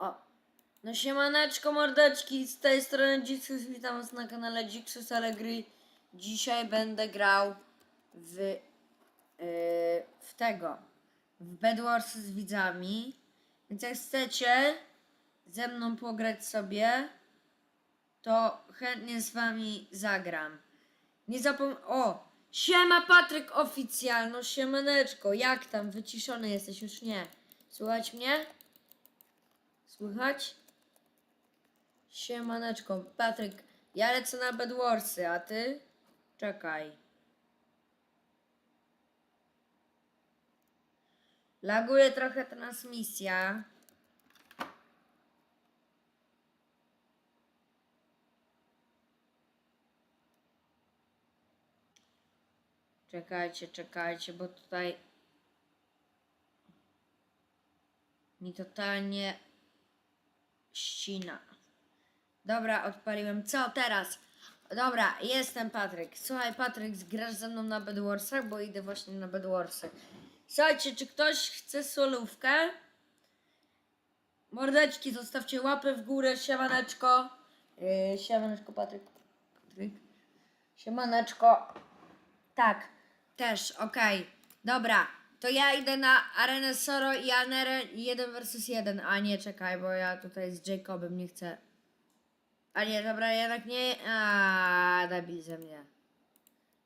O. No siemaneczko mordeczki, z tej strony Jixus, witam was na kanale Jixus, ale gry dzisiaj będę grał w, yy, w tego, w Bedwars z widzami, więc jak chcecie ze mną pograć sobie, to chętnie z wami zagram. Nie zapom... O! Siema Patryk oficjalno, siemaneczko, jak tam, wyciszony jesteś, już nie. Słuchać mnie? Słychać? Siemaneczko, Patryk, ja lecę na Bedwarsy, a ty? Czekaj. Laguje trochę transmisja. Czekajcie, czekajcie, bo tutaj mi totalnie ścina. Dobra, odpaliłem. Co teraz? Dobra, jestem Patryk. Słuchaj, Patryk, zgrasz ze mną na Bedwarsach, bo idę właśnie na Bedwarsy. Słuchajcie, czy ktoś chce solówkę? Mordeczki, zostawcie łapę w górę, siemaneczko. Yy, siemaneczko, Patryk. Patryk. Siemaneczko. Tak, też, okej. Dobra, to ja idę na arenę Soro i Anerę 1 vs 1. A nie, czekaj, bo ja tutaj z Jacobem nie chcę. A nie, dobra, jednak nie. A, debil ze mnie.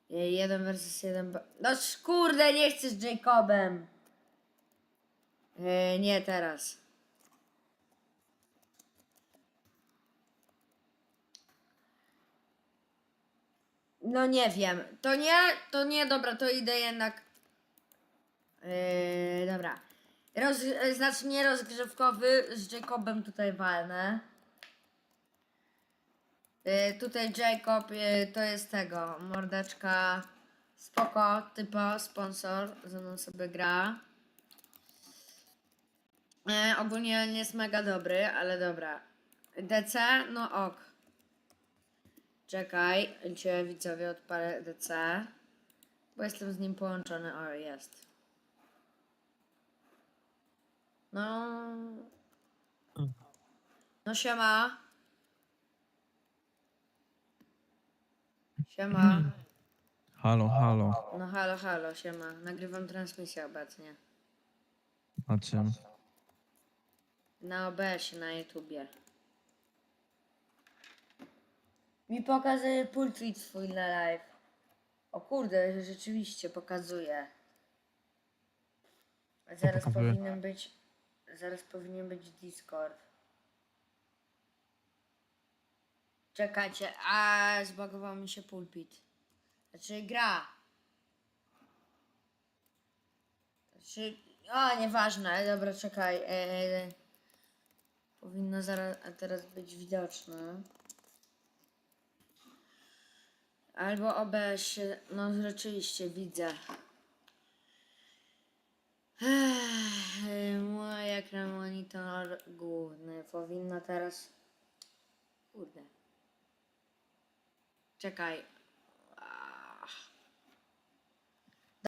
1 vs 1. bo- No kurde, nie chcę z Jacobem. E, nie teraz. No nie wiem. To nie, to nie, dobra, to idę jednak. Yy, dobra. Roz, e, znaczy nie rozgrzewkowy, z Jacobem tutaj walnę. Yy, tutaj Jacob yy, to jest tego, mordeczka spoko, typo, sponsor, ze mną sobie gra. Ogólnie nie jest mega dobry, ale dobra. DC, no ok. Czekaj, cię widzowie odpalę DC. Bo jestem z nim połączony. O, jest. No. No siema. Siema. Halo, halo. No halo, halo, siema. Nagrywam transmisję obecnie. A czym? Na OBS-ie, na YouTubie. Mi pokazuje pulpit swój na live. O kurde, rzeczywiście pokazuje. A zaraz pokazuje? powinien być. Zaraz powinien być Discord. Czekajcie, a zbagował mi się pulpit. Znaczy gra. Znaczy. O, nieważne, dobra, czekaj. E, powinno zaraz a teraz być widoczne. Albo OBS, no rzeczywiście widzę. Monitor główny powinno teraz. Kurde. Czekaj.